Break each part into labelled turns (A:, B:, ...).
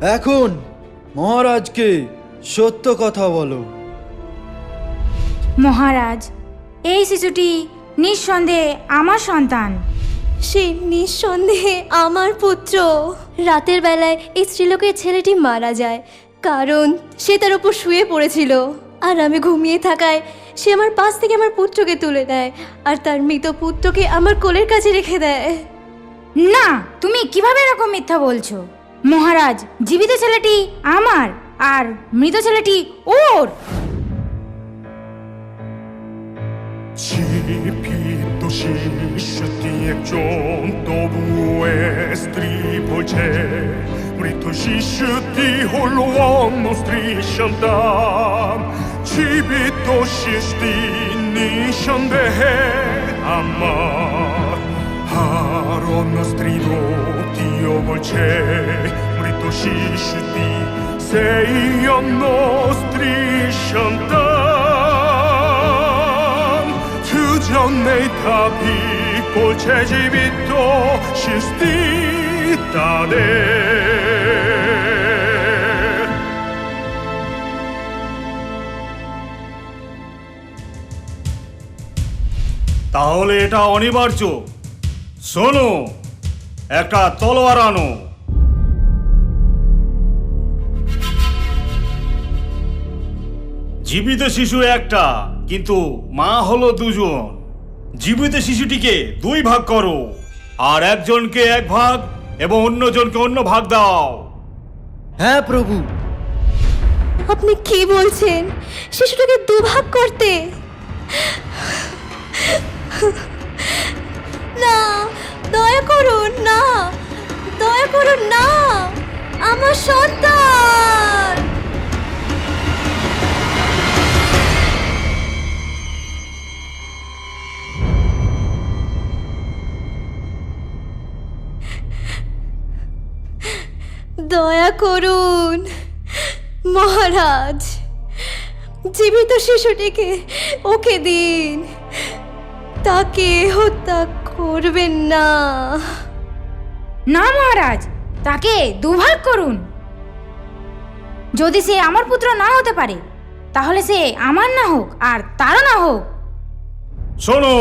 A: এখন মহারাজকে সত্য কথা বলো।
B: মহারাজ এই শিশুটি নিঃসন্দেহে আমার সন্তান।
C: সে নিঃসন্দেহে আমার পুত্র। রাতের বেলায় এই স্ত্রীলোকের ছেলেটি মারা যায় কারণ সে তার উপর শুয়ে পড়েছিল। আর আমি ঘুমিয়ে থাকায় সে আমার পাশ থেকে আমার পুত্রকে তুলে দেয় আর তার মৃত পুত্রকে আমার কোলের কাছে রেখে দেয়।
B: না তুমি কীভাবে এরকম মিথ্যা বলছো? মহারাজ, জীবিত ছেলেটি আমার আর মৃত ছেলেটি ওর।
D: একজন, তবুও স্ত্রী বোঝে মৃত শিশুটি হলো অন্য স্ত্রী সন্তান। জীবিত শিশুটি নিঃসন্দেহে আমার luce mrituscisti se io nostri chantan. Tu già nei tapi polce gibito scisti tade তাহলে এটা অনিবার্য শোনো একটা তলোয়ার আনো। জীবিত শিশু একটা কিন্তু মা হলো দুজন। জীবিত শিশুটিকে দুই ভাগ করো আর একজনকে এক ভাগ এবং অন্যজনকে অন্য ভাগ দাও।
A: হ্যাঁ প্রভু।
C: আপনি কি বলছেন? শিশুটাকে দুভাগ করতে আমার সন্তান! দয়া করুন, মহারাজ। জীবিত শিশুটিকে ওকে দিন। তাকে হত্যা করবেন না।
B: না, মহারাজ। তাকে দুভাগ করুন। যদি সে আমার পুত্র না হতে পারে, তাহলে সে আমার না হোক আর তারও না হোক।
D: শোনো,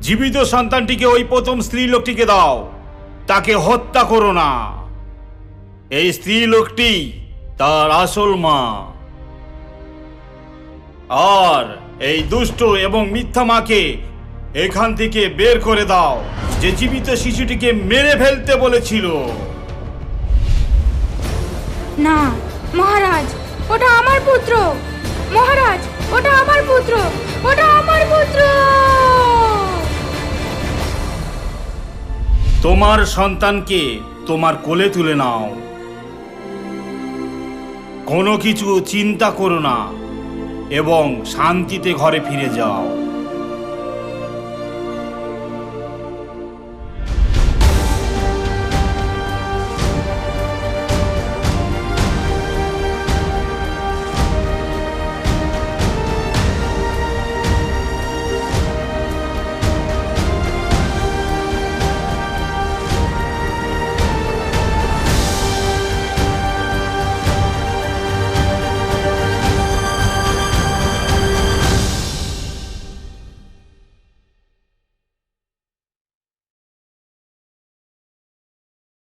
D: জীবিত সন্তানটিকে ওই প্রথম স্ত্রী লোকটিকে দাও। তাকে হত্যা করো না। এই স্ত্রী লোকটি তার আসল মা। আর এই দুষ্ট এবং মিথ্যা মাকে এখান থেকে বের করে দাও, যে জীবিত শিশুটিকে মেরে ফেলতে বলেছিল।
B: না, মহারাজ, ওটা আমার পুত্র। মহারাজ, ওটা আমার পুত্র। ওটা আমার পুত্র।
D: তোমার সন্তানকে তোমার কোলে তুলে নাও। কোনো কিছু চিন্তা করো না এবং শান্তিতে ঘরে ফিরে যাও।